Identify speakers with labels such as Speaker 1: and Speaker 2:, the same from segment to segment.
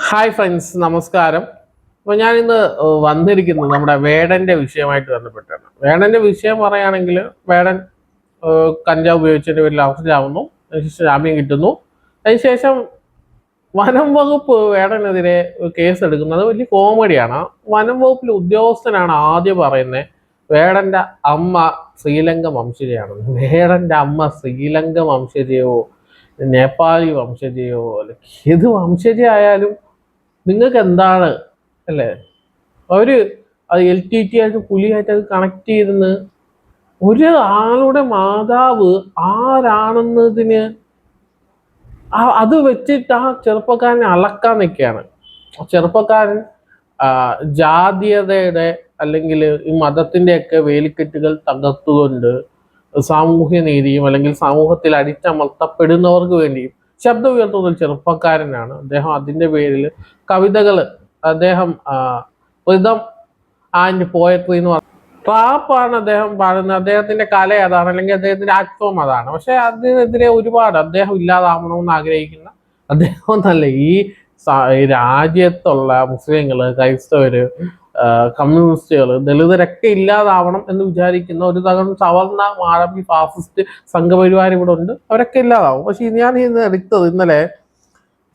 Speaker 1: Hi friends നമസ്കാരം. അപ്പോൾ ഞാൻ ഇന്ന് വന്നിരിക്കുന്നത് നമ്മുടെ വേടന്റെ വിഷയമായിട്ട് ബന്ധപ്പെട്ടാണ്. വേടന്റെ വിഷയം പറയുകയാണെങ്കിൽ വേടൻ കഞ്ചാവ് ഉപയോഗിച്ചതിന്റെ പേരിൽ അറസ്റ്റിലാവുന്നു അതിനുശേഷം ജാമ്യം കിട്ടുന്നു. അതിനുശേഷം വനം വകുപ്പ് വേടനെതിരെ കേസ് എടുക്കുന്നത് വലിയ കോമഡിയാണ്. വനം വകുപ്പിലെ ഉദ്യോഗസ്ഥനാണ് ആദ്യം പറയുന്നത് വേടന്റെ അമ്മ ശ്രീലങ്ക വംശജയാണ്. വേടന്റെ അമ്മ ശ്രീലങ്ക വംശജയോ നേപ്പാളി വംശജയോ അല്ലെങ്കിൽ ഏത് വംശജയായാലും നിങ്ങൾക്ക് എന്താണ് അല്ലേ? അവർ അത് എൽ ടി ടി ആയിട്ട് പുലിയായിട്ട് അത് കണക്ട് ചെയ്തെന്ന് ഒരു ആളുടെ മാതാവ് ആരാണെന്നതിന് അത് വെച്ചിട്ട് ആ ചെറുപ്പക്കാരനെ അളക്കാൻ നിൽക്കുകയാണ്. ചെറുപ്പക്കാരൻ ജാതീയതയുടെ അല്ലെങ്കിൽ ഈ മതത്തിന്റെയൊക്കെ വേലിക്കെട്ടുകൾ തകർത്തുകൊണ്ട് സാമൂഹ്യ നീതിയും അല്ലെങ്കിൽ സമൂഹത്തിൽ അടിച്ചമർത്തപ്പെടുന്നവർക്ക് വേണ്ടിയും ശബ്ദം ഉയർത്തുന്ന ഒരു ചെറുപ്പക്കാരനാണ്. അദ്ദേഹം അതിന്റെ പേരിൽ കവിതകൾ അദ്ദേഹം റിതം ആൻഡ് പോയട്രി എന്ന് പറഞ്ഞു ട്രാപ്പാണ് അദ്ദേഹം പാടുന്നത്. അദ്ദേഹത്തിന്റെ കല അതാണ് അല്ലെങ്കിൽ അദ്ദേഹത്തിന്റെ ആക്ടവും അതാണ്. പക്ഷെ അതിനെതിരെ ഒരുപാട് അദ്ദേഹം ഇല്ലാതാവണമെന്ന് ആഗ്രഹിക്കുന്ന അദ്ദേഹം എന്നല്ല ഈ രാജ്യത്തുള്ള മുസ്ലിങ്ങൾ ക്രൈസ്തവര് ആ, കമ്മ്യൂണിസ്റ്റുകൾ ദളിതരൊക്കെ ഇല്ലാതാവണം എന്ന് വിചാരിക്കുന്ന ഒരു തകം സവർണ മാറബി ഫാസിസ്റ്റ് സംഘപരിവാർ ഇവിടെ ഉണ്ട്. അവരൊക്കെ ഇല്ലാതാവും. പക്ഷെ ഞാൻ ഇന്ന് എടുത്തത് ഇന്നലെ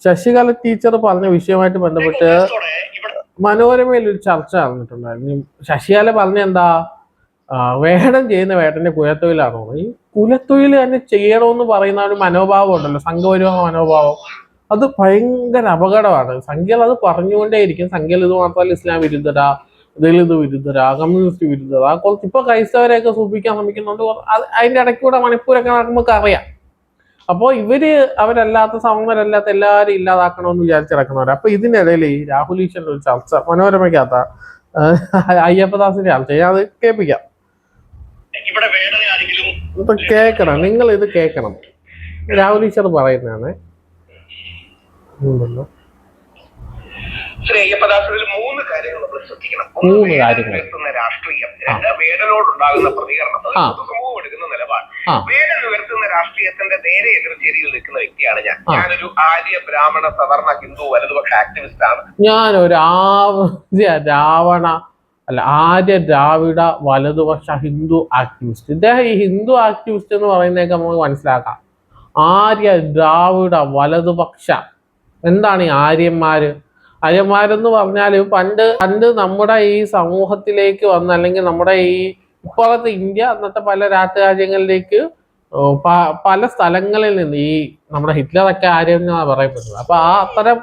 Speaker 1: ശശികല ടീച്ചർ പറഞ്ഞ വിഷയമായിട്ട് ബന്ധപ്പെട്ട് മനോരമയിൽ ഒരു ചർച്ച നടന്നിട്ടുണ്ടായിരുന്നു. ശശികല പറഞ്ഞ എന്താ വേടം ചെയ്യുന്ന വേട്ടന്റെ കുലത്തൊഴിലാണോ? ഈ കുലത്തൊഴിൽ തന്നെ ചെയ്യണമെന്ന് പറയുന്ന ഒരു മനോഭാവം ഉണ്ടല്ലോ സംഘപരിവാഹ മനോഭാവം. അത് ഭയങ്കര അപകടമാണ്. സംഖ്യകൾ അത് പറഞ്ഞുകൊണ്ടേയിരിക്കും. സംഖ്യകൾ ഇത് മാത്രമല്ല ഇസ്ലാം വിരുദ്ധരാ ദളിത് വിരുദ്ധരാ കമ്മ്യൂണിസ്റ്റ് വിരുദ്ധരാ. കുറച്ച് ഇപ്പൊ ക്രൈസ്തവരെയൊക്കെ സൂപ്പിക്കാൻ ശ്രമിക്കുന്നുണ്ട്. അത് അതിന്റെ ഇടയ്ക്കൂടെ മണിപ്പൂരൊക്കെ നമുക്ക് അറിയാം അപ്പോൾ ഇവർ അവരല്ലാത്ത സമൂഹരല്ലാത്ത എല്ലാവരും ഇല്ലാതാക്കണമെന്ന് വിചാരിച്ചിറക്കുന്നവർ അപ്പൊ ഇതിനിടയിൽ ഈ രാഹുൽ ഈശ്വരന്റെ ഒരു ചർച്ച മനോരമയ്ക്കകത്ത അയ്യപ്പദാസിന്റെ ചർച്ച. ഞാൻ അത് കേൾപ്പിക്കാം. കേക്കണം നിങ്ങൾ ഇത് കേൾക്കണം. രാഹുൽ ഈശ്വർ പറയുന്നതാണ് ഉണ്ടല്ലോ.
Speaker 2: ശ്രീ അയ്യപ്പദാസത്തിൽ മൂന്ന് കാര്യങ്ങൾ നമ്മൾ ശ്രദ്ധിക്കണം
Speaker 1: മൂന്ന് കാര്യങ്ങൾ.
Speaker 2: രാഷ്ട്രീയം രണ്ട് വേടനോടുണ്ടാകുന്ന പ്രതികരണം. സമൂഹം എടുക്കുന്ന നിലപാട്. വേടൻ ഉയർത്തുന്ന രാഷ്ട്രീയത്തിന്റെ നേരെ എതിർചേരിയിൽ നിൽക്കുന്ന വ്യക്തിയാണ് ഞാൻ. ഞാനൊരു ആര്യ ബ്രാഹ്മണ സവർണ ഹിന്ദു വലതുപക്ഷ ആക്ടിവിസ്റ്റ് ആണ്
Speaker 1: ആദ്യ രാവണ അല്ല ആര്യ ദ്രാവിഡ വലതുപക്ഷ ഹിന്ദു ആക്ടിവിസ്റ്റ് ഇദ്ദേഹം ഈ ഹിന്ദു ആക്ടിവിസ്റ്റ് എന്ന് പറയുന്നതൊക്കെ നമുക്ക് മനസ്സിലാക്കാം ആര്യ ദ്രാവിഡ വലതുപക്ഷ എന്താണ് ഈ ആര്യന്മാര്? ആര്യന്മാരെന്ന് പറഞ്ഞാൽ പണ്ട് പണ്ട് നമ്മുടെ ഈ സമൂഹത്തിലേക്ക് വന്ന അല്ലെങ്കിൽ നമ്മുടെ ഈ ഇപ്പോഴത്തെ ഇന്ത്യ അന്നത്തെ പല രാജ്യങ്ങളിലേക്ക് പല സ്ഥലങ്ങളിൽ നിന്ന് ഈ നമ്മുടെ ഹിറ്റ്ലറൊക്കെ ആര്യം എന്നാണ് പറയപ്പെടുന്നത്. അപ്പൊ ആ അത്തരം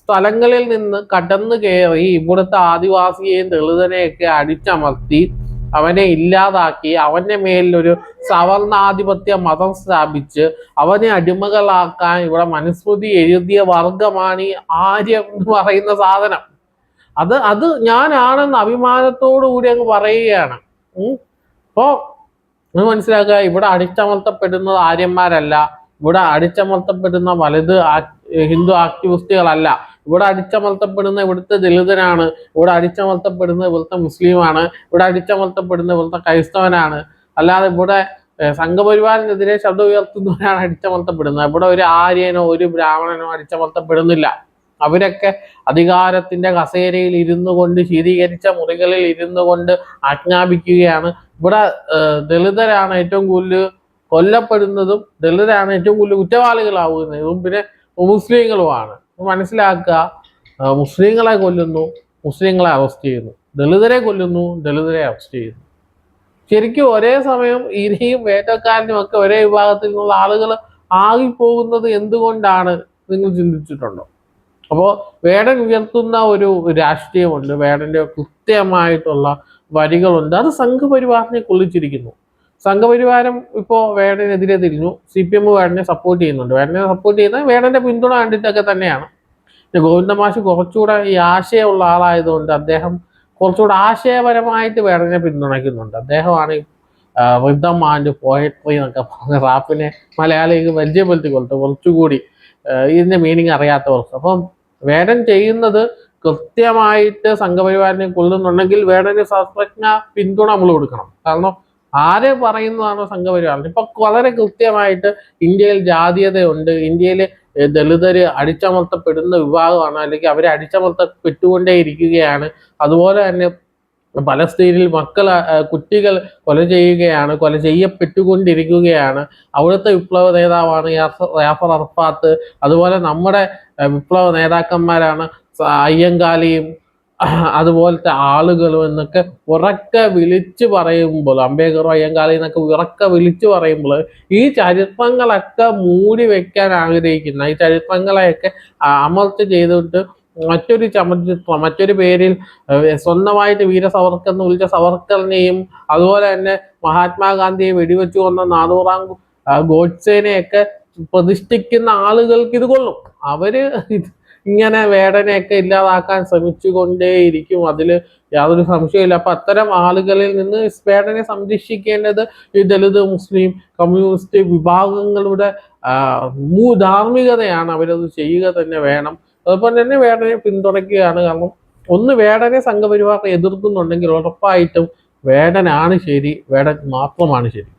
Speaker 1: സ്ഥലങ്ങളിൽ നിന്ന് കടന്നു കയറി ഇവിടുത്തെ ആദിവാസിയെയും ദളിതനെയൊക്കെ അടിച്ചമർത്തി അവനെ ഇല്ലാതാക്കി അവന്റെ ഒരു സവർണാധിപത്യ മതം സ്ഥാപിച്ച് അവനെ അടിമകളാക്കാൻ ഇവിടെ മനുസ്മൃതി എഴുതിയ വർഗമാണ് ഈ ആര്യം എന്ന് പറയുന്ന സാധനം. അത് അത് ഞാനാണെന്ന് അഭിമാനത്തോടു കൂടി അങ്ങ് പറയുകയാണ്. അപ്പോൾ അപ്പോ നിങ്ങൾ മനസ്സിലാക്കുക ഇവിടെ അടിച്ചമർത്തപ്പെടുന്നത് ആര്യന്മാരല്ല ഇവിടെ അടിച്ചമർത്തപ്പെടുന്ന വലുത് ഹിന്ദു ആക്ടിവിസ്റ്റുകളല്ല. ഇവിടെ അടിച്ചമർത്തപ്പെടുന്ന ഇവിടുത്തെ ദളിതനാണ് ഇവിടെ അടിച്ചമർത്തപ്പെടുന്ന ഇവിടുത്തെ മുസ്ലിമാണ് ഇവിടെ അടിച്ചമർത്തപ്പെടുന്ന ഇവിടുത്തെ ക്രൈസ്തവനാണ്. അല്ലാതെ ഇവിടെ സംഘപരിവാറിനെതിരെ ശബ്ദം ഉയർത്തുന്നവരാണ് അടിച്ചമർത്തപ്പെടുന്നത്. ഇവിടെ ഒരു ആര്യനോ ഒരു ബ്രാഹ്മണനോ അടിച്ചമർത്തപ്പെടുന്നില്ല. അവരൊക്കെ അധികാരത്തിന്റെ കസേരയിൽ ഇരുന്നു കൊണ്ട് ശീതീകരിച്ച മുറികളിൽ ഇരുന്നു കൊണ്ട് ആജ്ഞാപിക്കുകയാണ്. ഇവിടെ ദളിതരാണ് ഏറ്റവും കൂടുതൽ കൊല്ലപ്പെടുന്നതും ദളിതരാണ് ഏറ്റവും കൂടുതൽ കുറ്റവാളികളാവുന്നതും പിന്നെ മുസ്ലിങ്ങളുമാണ്. മനസ്സിലാക്കുക മുസ്ലിങ്ങളെ കൊല്ലുന്നു മുസ്ലിങ്ങളെ അറസ്റ്റ് ചെയ്യുന്നു. ദളിതരെ കൊല്ലുന്നു ദളിതരെ അറസ്റ്റ് ചെയ്യുന്നു. ശരിക്കും ഒരേ സമയം ഇനിയും വേറ്റക്കാരനും ഒക്കെ ഒരേ വിഭാഗത്തിൽ നിന്നുള്ള ആളുകൾ ആകിപ്പോകുന്നത് എന്തുകൊണ്ടാണ് നിങ്ങൾ ചിന്തിച്ചിട്ടുണ്ടോ? അപ്പോൾ വേടൻ ഉയർത്തുന്ന ഒരു രാഷ്ട്രീയമുണ്ട് വേടന്റെ കൃത്യമായിട്ടുള്ള വരികളുണ്ട്. അത് സംഘപരിവാറിനെ കൊള്ളിച്ചിരിക്കുന്നു. സംഘപരിവാരം ഇപ്പോ വേടനെതിരെ തിരിഞ്ഞു. സി പി എം വേടനെ സപ്പോർട്ട് ചെയ്യുന്നുണ്ട്. വേടനെ സപ്പോർട്ട് ചെയ്യുന്നത് വേടന്റെ പിന്തുണ കണ്ടിട്ടൊക്കെ തന്നെയാണ്. പിന്നെ ഗോവിന്ദമാഷ് കുറച്ചുകൂടെ ഈ ആശയമുള്ള ആളായതുകൊണ്ട് അദ്ദേഹം കുറച്ചുകൂടെ ആശയപരമായിട്ട് വേടനെ പിന്തുണയ്ക്കുന്നുണ്ട്. അദ്ദേഹമാണ് വൃദ്ധം ആൻഡ് പോയട്രി എന്നൊക്കെ പറഞ്ഞ റാപ്പിനെ മലയാളിക്ക് പരിചയപ്പെടുത്തി കൊടുത്തു കുറച്ചുകൂടി ഇതിന്റെ മീനിങ് അറിയാത്തവർക്ക് അപ്പം വേടൻ ചെയ്യുന്നത് കൃത്യമായിട്ട് സംഘപരിവാരനെ കൊല്ലുന്നുണ്ടെങ്കിൽ വേടന് ശാസ്ത്രജ്ഞ പിന്തുണ നമ്മൾ കൊടുക്കണം. കാരണം ആരെ പറയുന്നതാണോ സംഘപരിവാർ? ഇപ്പൊ വളരെ കൃത്യമായിട്ട് ഇന്ത്യയിൽ ജാതീയതയുണ്ട്. ഇന്ത്യയിൽ ദളിതര് അടിച്ചമർത്തപ്പെടുന്ന വിഭാഗമാണ്. അല്ലെങ്കിൽ അവരെ അടിച്ചമർത്തപ്പെട്ടുകൊണ്ടേ ഇരിക്കുകയാണ് അതുപോലെ തന്നെ പലസ്തീനിൽ മക്കൾ കുട്ടികൾ കൊല ചെയ്യുകയാണ് കൊല ചെയ്യപ്പെട്ടുകൊണ്ടിരിക്കുകയാണ്. അവിടുത്തെ വിപ്ലവ നേതാവാണ് യാഫർ അർഫാത്ത്. അതുപോലെ നമ്മുടെ വിപ്ലവ നേതാക്കന്മാരാണ് അയ്യങ്കാളിയും അതുപോലത്തെ ആളുകളും എന്നൊക്കെ ഉറക്കെ വിളിച്ചു പറയുമ്പോൾ അംബേദ്കർ അയ്യങ്കാളി എന്നൊക്കെ ഉറക്കെ വിളിച്ചു പറയുമ്പോൾ ഈ ചരിത്രങ്ങളൊക്കെ മൂടി വെക്കാൻ ആഗ്രഹിക്കുന്ന ഈ ചരിത്രങ്ങളെയൊക്കെ അമർച്ച ചെയ്തിട്ട് മറ്റൊരു ചമചിത്രം മറ്റൊരു പേരിൽ സ്വന്തമായിട്ട് വീര സവർക്കർ എന്ന് വിളിച്ച സവർക്കറിനെയും അതുപോലെ തന്നെ മഹാത്മാഗാന്ധിയെ വെടിവെച്ചു കൊന്ന നാനൂറാം ഗോഡ്സേനെയൊക്കെ പ്രതിഷ്ഠിക്കുന്ന ആളുകൾക്ക് ഇത് കൊള്ളും. അവർ ഇങ്ങനെ വേടനെയൊക്കെ ഇല്ലാതാക്കാൻ ശ്രമിച്ചുകൊണ്ടേയിരിക്കും. അതിൽ യാതൊരു സംശയമില്ല അപ്പൊ അത്തരം ആളുകളിൽ നിന്ന് വേടനെ സംരക്ഷിക്കേണ്ടത് ഈ ദളിത് മുസ്ലിം കമ്മ്യൂണിസ്റ്റ് വിഭാഗങ്ങളുടെ ധാർമ്മികതയാണ്. അവരത് ചെയ്യുക തന്നെ വേണം. അതുപോലെ തന്നെ വേടനെ പിന്തുണയ്ക്കുകയാണ്. കാരണം ഒന്ന് വേടനെ സംഘപരിവാർ എതിർക്കുന്നുണ്ടെങ്കിൽ ഉറപ്പായിട്ടും വേടനാണ് ശരി. വേടൻ മാത്രമാണ് ശരി.